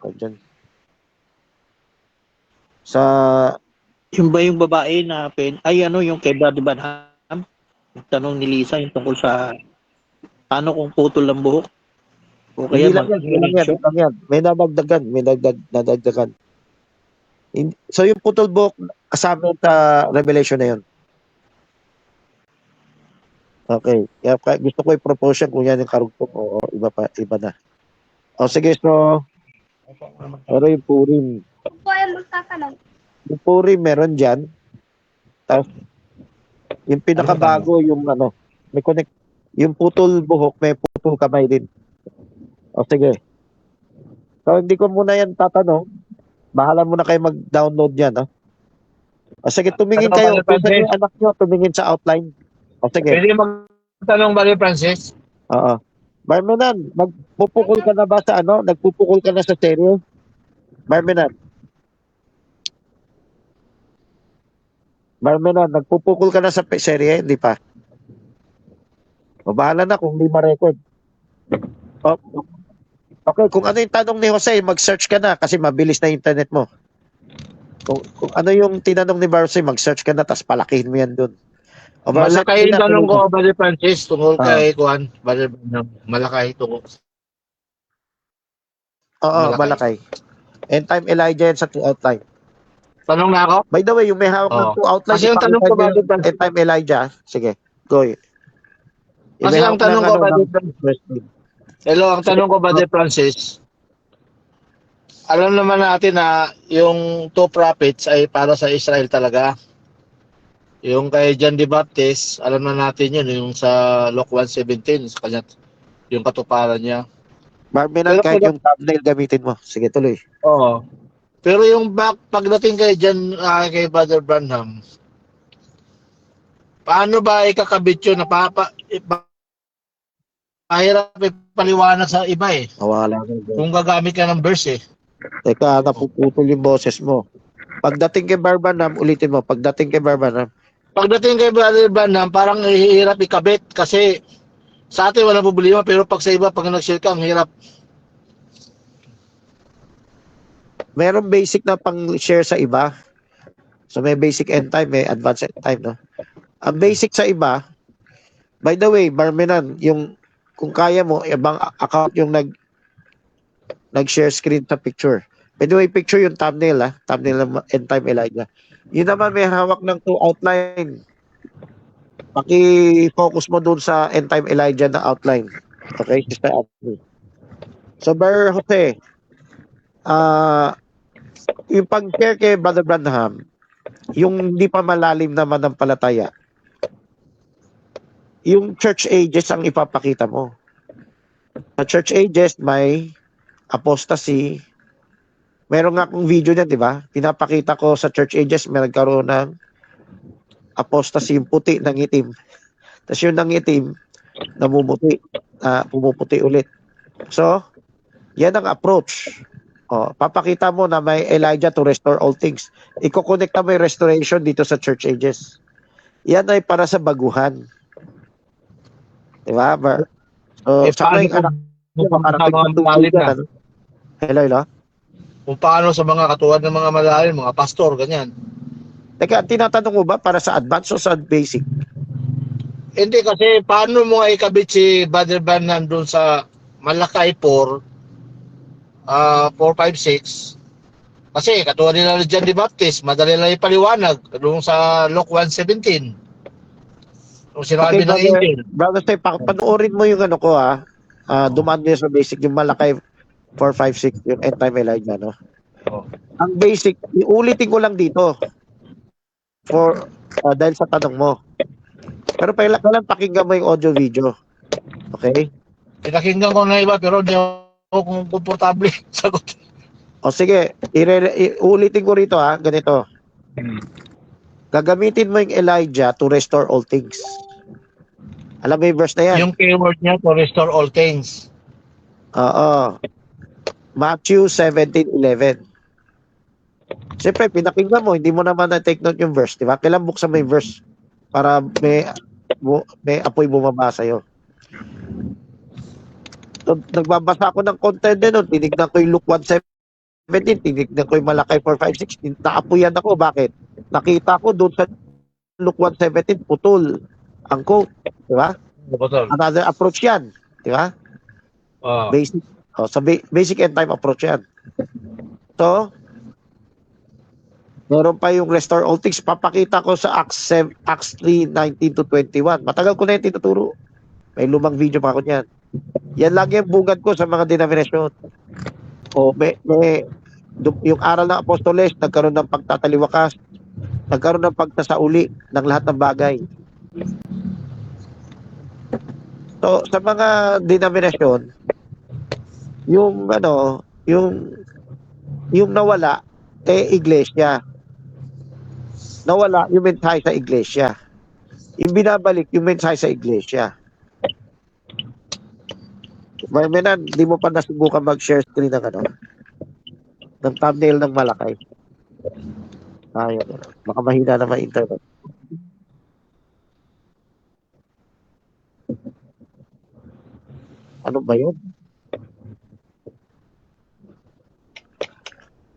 O, dyan. Sa, Yung ba yung babae na pen, ay ano yung kay Brother Banham? Yung tanong ni Lisa yung tungkol sa paano kung putol ang buhok? O kaya hindi lang yan, hindi lang yan, lang yan. May nadagdagan, may nadagdag, nadagdagan. So yung putol buhok, kasama sa revelation na yun. Okay. Kaya gusto ko i-propose yan kung yan yung karugtong o, o iba pa, iba na. O sige, so, pero yung Purim. po ay magtatanong. Yung Purim meron dyan. Tapos, yung pinakabago yung ano, may connect, yung putol buhok, may putol kamay din. O sige. So, hindi ko muna yan tatanong. Bahala muna kayo mag-download yan, ha? O sige, tumingin Ano, kayo. Yung anak nyo, tumingin sa outline. O sige. Pwede magtanong ba ni Francis? Oo. Marmenan, magpupukol ka na ba sa ano? Nagpupukol ka na sa stereo? Marmenan. Marmenan, nagpupukol ka na sa serye? Hindi pa. O bahala na kung hindi ma-record. O, okay, kung ano yung tanong ni Jose, mag-search ka na kasi mabilis na internet mo. Kung, kung ano yung tinanong ni Barcy, mag-search ka na tapos palakihin mo yan dun. O, Malakay yung tanong ko, Brother Francis, tungkol Ah. kay Kuan, Brother. Malakay tungkol. Oo, Malakay. Malakay. End time Elijah yan sa two outline. Tanong na ako? By the way, yung may hawak ng two outline, Kasi yung tanong ko, Brother Francis- End time Elijah. Sige, go. Yung Kasi ang tanong ng ko, Brother Francis, hello, ang tanong ko, Brother Francis, alam naman natin na yung two prophets ay para sa Israel talaga. Yung kay John the Baptist, alam na natin yun, yung sa Luke 1.17, sa kanya, yung katuparan niya. Marminan, Pero kahit yung thumbnail gamitin mo. Sige, tuloy. Oo. Pero yung back, pagdating kay Jan, ah, kay Brother Branham, paano ba ikakabit yun na papa, ipa, mahirap ipaliwanag sa iba eh. Nawala. Kung gagamit ka ng verse eh. Teka, napuputol yung boses mo. Pagdating kay Barbanam, ulitin mo. Pagdating kay Barbanam, Pagdating kay Brother Branham, parang hirap ikabit kasi sa atin walang problema pero pag sa iba, pag nag-share ka, ang hirap. meron basic na pang-share sa iba. So may basic end time, may advanced end time, no? Ang basic sa iba, by the way, Barmenan, yung kung kaya mo, ibang account yung nag nag-share screen sa picture. By the way, picture yung thumbnail, ah. Thumbnail ng end time Elijah. Yun naman may hawak ng two outline. Paki-focus mo dun sa end time Elijah na outline. Okay, Sister Ashley. So, Brother Jose, ah yung pag-share kay Brother Branham, yung hindi pa malalim na manampalataya, yung church ages ang ipapakita mo. Sa church ages, may apostasy. Meron nga akong video niya, di ba? Pinapakita ko sa church ages, may nagkaroon ng apostasy, yung puti ng itim. Tapos yung ng itim, namumuti, ah, pumuputi ulit. So, yan ang approach. Oh, papakita mo na may Elijah to restore all things. Iko-connecta mo yung restoration dito sa church ages. Yan ay para sa baguhan. Di ba? So, Eh, tsaka paano yung anak kung niya, makarating mga sa malalim tubig na? ano? Hello, hello? Kung paano sa mga katuwad ng mga malalim, mga pastor, ganyan. Teka, tinatanong mo ba para sa advanced o sa basic? Hindi kasi paano mo ikabit si Brother Branham doon sa Malakay 4, ah 456, kasi katulad nila ni John the Baptist, madali lang ipaliwanag doon sa Luke 1.17. Kung sinabi ng brother, angel. brother pa- panoorin mo yung ano ko ha. Ah, dumaan din sa basic, yung malakay 456, yung end time Elijah, no? Oh. Ang basic, iulitin ko lang dito. For, ah, dahil sa tanong mo. Pero pala lang pakinggan mo yung audio video. Okay? Pinakinggan ko na iba pero hindi ako komportable sagot. O sige, ire- iulitin ko rito ha, ganito. Gagamitin mo yung Elijah to restore all things. Alam mo yung verse na yan? Yung keyword niya to restore all things. Oo. Matthew 17:11. Siyempre, pinakinggan mo, hindi mo naman na-take note yung verse, di ba? Kailan buksan mo yung verse para may, may apoy bumaba sa'yo. So, nagbabasa ako ng content din nun. Tinignan ko yung Luke 1.7 tinignan ko yung Malakay 456, naapuyan ako. Bakit? Nakita ko doon sa Luke 117, putol ang quote. Di ba? Another approach yan. Di ba? Ah. Basic, oh, sa ba- basic end time approach yan. So, meron pa yung restore all things. Papakita ko sa Acts, 7, Acts 3, 19 to 21. Matagal ko na yung tinuturo. May lumang video pa ako niyan. Yan lagi ang bugad ko sa mga denomination. O may, may, yung aral ng apostoles, nagkaroon ng pagtataliwakas, nagkaroon ng pagsasauli ng lahat ng bagay. So, sa mga denomination, yung ano, yung yung nawala eh iglesia. Nawala yung mensahe sa iglesia. Yung binabalik yung mensahe sa iglesia. May menan, di mo pa nasubukan mag-share screen ng ano, ng thumbnail ng malakay. Ayaw. Baka mahina naman internet. Ano ba yun?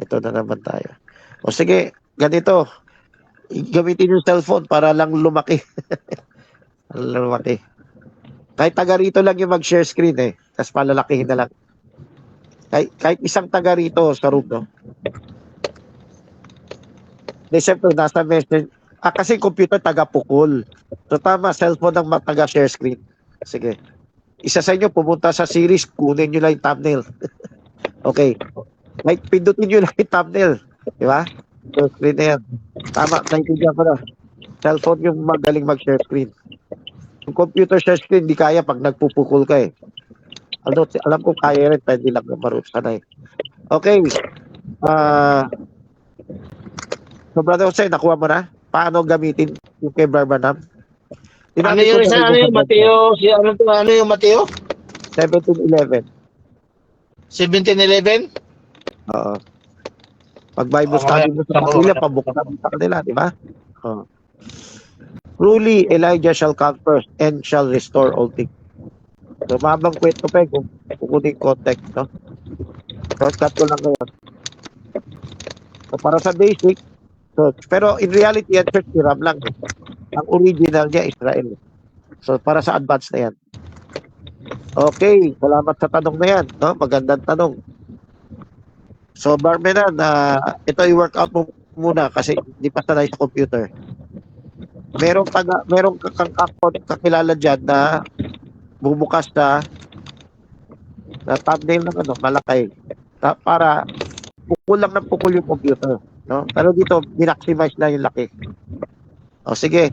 Ito na naman tayo. O sige, ganito. Gamitin yung cellphone para lang lumaki. lumaki. Kahit taga rito lang yung mag-share screen eh. Tapos palalakihin na lang. Kahit, kahit isang taga rito sa room, no? Hindi, siyempre, nasa message. Ah, kasi computer taga-pukul. So, tama, cellphone ang taga-share screen. Sige. Isa sa inyo, pumunta sa series, kunin nyo lang yung thumbnail. okay. Like, pindutin nyo lang yung thumbnail. Di ba? Share screen na yan. Tama, naintindihan ko na. Cellphone yung magaling mag-share screen. Yung computer share screen, di kaya pag nagpupukul ka eh. Ano, alam ko kaya rin, pwede lang marunong sanay. Okay. Ah, so, Brother Jose, nakuha mo na? Paano gamitin yung kay Barbanam? Ano yung isa? Ano yung Mateo? Si ano? Ano yung Mateo? 1711. 1711? Oo. Pag Bible study mo sa kanila, pabuksan mo sa kanila, di ba? Oo. Truly, Elijah shall come first and shall restore all things. So, mabang kwento pa kung kukunin context, no? Shortcut ko lang ngayon. So, para sa basic, so, pero in reality, yan church Hiram lang. Ang original niya, Israel. So, para sa advance na yan. Okay, salamat sa tanong na yan. No? Magandang tanong. So, Barmenan, na ito i-workout mo muna kasi hindi pa sanay sa computer. Merong taga, merong kakon- kakilala diyan na bubukas na na thumbnail ng ano, malaki. Ta- para pukul lang ng pukul yung computer. No? Pero dito, maximize na yung laki. O sige.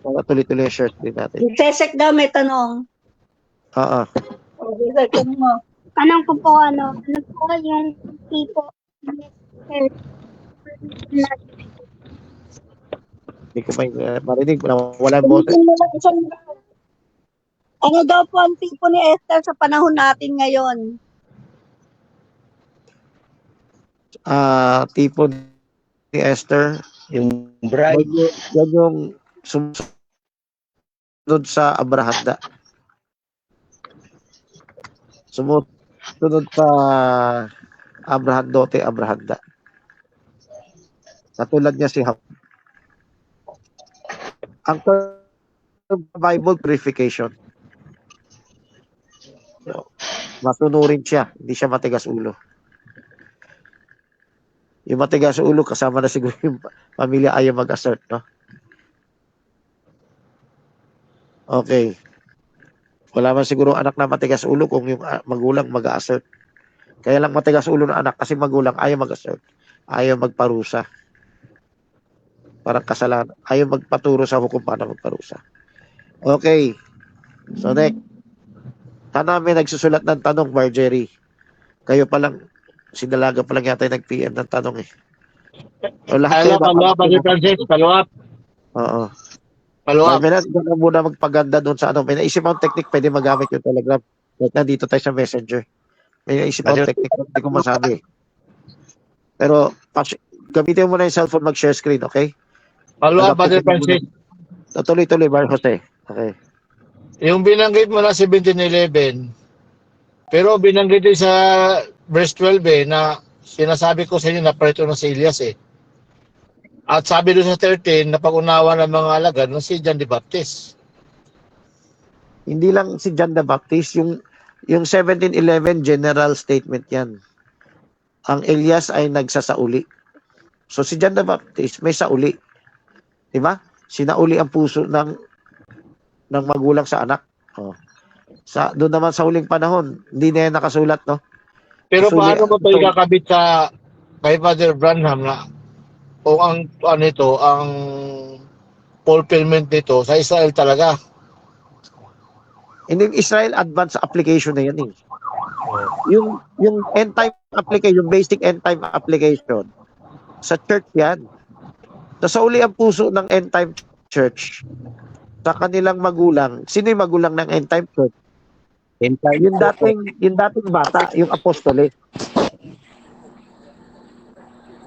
Para tuloy-tuloy yung share screen natin. Sesek daw may tanong. Oo. O, Sesek, mo. Tanong ko po ano, ano po yung tipo Hindi ko may uh, marinig. Wala, yung boses. Ano daw po ang tipo ni Esther sa panahon natin ngayon? Ah, tipo ni Esther. Yung bride. Yan yung, sumusunod sa Abrahanda. Sumusunod sa Abraham Dote Abrahanda. Katulad niya si Hab. Ang Bible purification. Masunurin siya, hindi siya matigas ulo. Yung matigas ulo kasama na siguro yung pamilya ayaw mag-assert, no? Okay. Wala man siguro anak na matigas ulo kung yung ah, magulang mag-assert. Kaya lang matigas ulo ng anak kasi magulang ayaw mag-assert. Ayaw magparusa. Parang kasalanan. Ayaw magpaturo sa hukom para magparusa. Okay. So next. Sana may nagsusulat ng tanong, Marjorie. Kayo pa lang, sinalaga pa lang yata yung nag-PM ng tanong eh. O lahat kayo follow up, Francis. Follow up. Oo. Follow up. May na, na muna magpaganda doon sa ano. May naisip akong technique, pwede magamit yung Telegram. Kahit nandito tayo sa Messenger. May naisip Ayun. technique, hindi ko masabi. Pero, pas- gamitin mo na yung cellphone mag-share screen, okay? Follow up, Brother Francis. Tuloy-tuloy, Bar Jose. Okay. Yung binanggit mo na 1711, pero binanggit din sa verse 12 eh, na sinasabi ko sa inyo na preto na si Elias eh. At sabi doon sa 13, napag-unawa ng mga alagad na si John the Baptist. Hindi lang si John the Baptist, yung yung 1711 general statement 'yan. Ang Elias ay nagsasauli. So si John the Baptist may sauli. 'Di ba? Sinauli ang puso ng ng magulang sa anak. Oh. Sa doon naman sa huling panahon, hindi na yan nakasulat, no? Pero Suli- paano mo ito ikakabit sa kay Father Branham na o ang ano ito, ang fulfillment nito sa Israel talaga. Hindi Israel Advanced Application na yan eh. Yung yung end time application, yung basic end time application sa church yan. Sa uli ang puso ng end time church sa kanilang magulang. Sino yung magulang ng end time church? Yung dating yung dating bata, yung apostoles.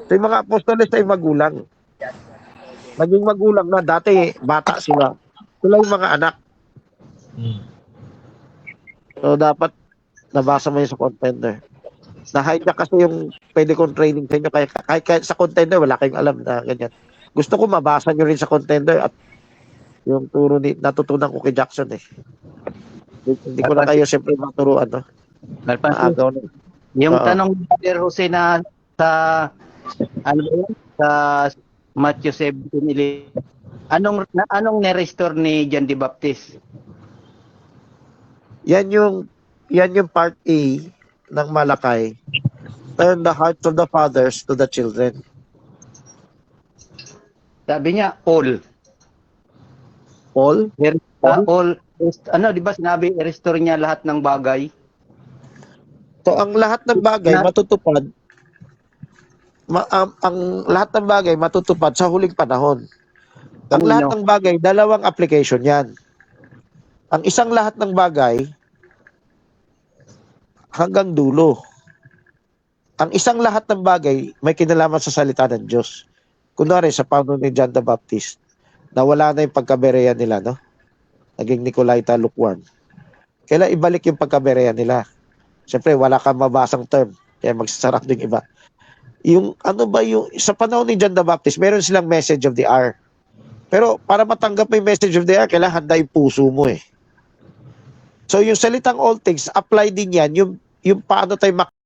So yung mga apostoles ay magulang. Maging magulang na dati bata sila. Sila yung mga anak. So, dapat nabasa mo yun sa contender. Na-hijack kasi yung pwede kong training sa inyo. Kaya, kahit, kahit sa contender, wala kayong alam na ganyan. Gusto ko mabasa nyo rin sa contender at yung turo ni, natutunan ko kay Jackson eh. Hindi, hindi ko na kayo siyempre maturuan, no? Maagaw na. Yung Oo. tanong ni Brother Jose na sa ano yun? sa Matthew 17:11 anong na, anong ni-restore ni John the Baptist? Yan yung, yan yung part A ng Malakay. Turn the hearts of the fathers to the children. Sabi niya all. Paul, Uh, all rest- ano 'di ba sinabi i-restore niya lahat ng bagay? So ang lahat ng bagay Na- matutupad ma- ang, ang lahat ng bagay matutupad sa huling panahon. Ang lahat ng bagay, dalawang application 'yan. Ang isang lahat ng bagay hanggang dulo. Ang isang lahat ng bagay may kinalaman sa salita ng Diyos. Kunwari sa panahon ni John the Baptist, na wala na yung pagkabereya nila, no? Naging Nicolaita lukewarm. Kailan ibalik yung pagkabereya nila? Siyempre, wala kang mabasang term. Kaya magsasarap din iba. Yung ano ba yung, sa panahon ni John the Baptist, meron silang message of the hour. Pero para matanggap yung message of the hour, kailangan handa yung puso mo eh. So yung salitang all things, apply din yan, yung, yung paano tayo mak